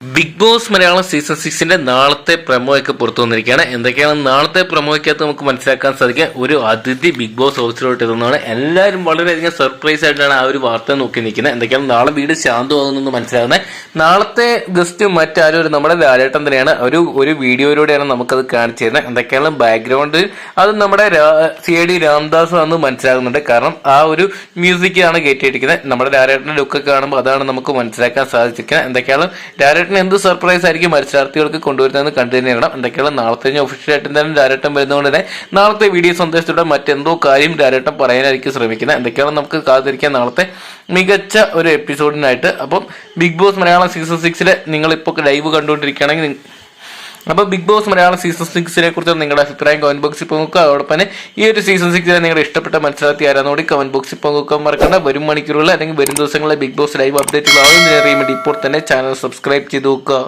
Big Boss Malayalam season സിക്സിന്റെ നാളത്തെ പ്രമോയൊക്കെ പുറത്തു വന്നിരിക്കുകയാണ്. എന്തൊക്കെയാണ് നാളത്തെ പ്രമോയ്ക്കകത്ത് നമുക്ക് മനസ്സിലാക്കാൻ സാധിക്കുക? ഒരു അതിഥി ബിഗ് ബോസ് ഹൗസിലോട്ട് എത്തുന്നതാണ്. എല്ലാവരും വളരെയധികം സർപ്രൈസ് ആയിട്ടാണ് ആ ഒരു വാർത്ത നോക്കി നിൽക്കുന്നത്. എന്തൊക്കെയാണ് നാളെ വീട് ശാന്തമാകുന്നെന്ന് മനസ്സിലാകുന്നത്. നാളത്തെ ഗസ്റ്റ് മറ്റാരും ഒരു നമ്മുടെ ലാലേട്ടൻ തന്നെയാണ്. ഒരു ഒരു വീഡിയോയിലൂടെയാണ് നമുക്കത് കാണിച്ചു തരുന്നത് എന്തൊക്കെയാണ് ബാക്ക്ഗ്രൗണ്ട് അത് നമ്മുടെ സി ഐ ഡി രാംദാസ് ആണെന്ന് മനസ്സിലാകുന്നുണ്ട്. കാരണം ആ ഒരു മ്യൂസിക്കാണ് കയറ്റിയിരിക്കുന്നത് നമ്മുടെ ലാലേട്ടന്റെ ലുക്ക് കാണുമ്പോൾ അതാണ് നമുക്ക് മനസ്സിലാക്കാൻ സാധിച്ചിരിക്കുന്നത്. എന്തൊക്കെയാണ്? ലാലേട്ടൻ എന്ത് സർപ്രൈസ് ആയിരിക്കും മത്സരാർത്ഥികൾക്ക് കൊണ്ടുവരുന്നതെന്ന് കണ്ടു തന്നെ ഇടണം എന്തൊക്കെയാണ്? നാളത്തെ ഒഫീഷ്യലായിട്ട് എന്തായാലും ഡയറക്ടർ വരുന്നതുകൊണ്ട് തന്നെ നാളത്തെ വീഡിയോ സന്ദേശത്തോടെ മറ്റെന്തോ കാര്യം ഡയറക്ടർ പറയാനായിരിക്കും ശ്രമിക്കുന്നത്. എന്തൊക്കെയാണ് നമുക്ക് കാത്തിരിക്കാൻ നാളത്തെ മികച്ച ഒരു എപ്പിസോഡിനായിട്ട് അപ്പം ബിഗ് ബോസ് മലയാളം സീസൺ സിക്സിലെ നിങ്ങളിപ്പോൾ ലൈവ് കണ്ടുകൊണ്ടിരിക്കുകയാണെങ്കിൽ അപ്പോൾ ബിഗ് ബോസ് മലയാളം സീസൺ സിക്സിനെ കുറിച്ച് നിങ്ങളുടെ അഭിപ്രായം കമന്റ് ബോക്സിൽ പങ്കുവെക്കുക. അതോടൊപ്പം തന്നെ ഈ ഒരു സീസൺ സിക്സിലെ നിങ്ങളുടെ ഇഷ്ടപ്പെട്ട മത്സരാർത്ഥി ആരാന്നോടി കമന്റ് ബോക്സിൽ പങ്കുവെക്കാൻ മറക്കണ്ട. വരും മണിക്കൂറുകളിൽ അല്ലെങ്കിൽ വരും ദിവസങ്ങളിലെ ബിഗ് ബോസ് ലൈവ് അപ്ഡേറ്റുകൾ ആവുന്നതിന് അറിയാൻ വേണ്ടി ഇപ്പോൾ തന്നെ ചാനൽ സബ്സ്ക്രൈബ് ചെയ്ത് നോക്കുക.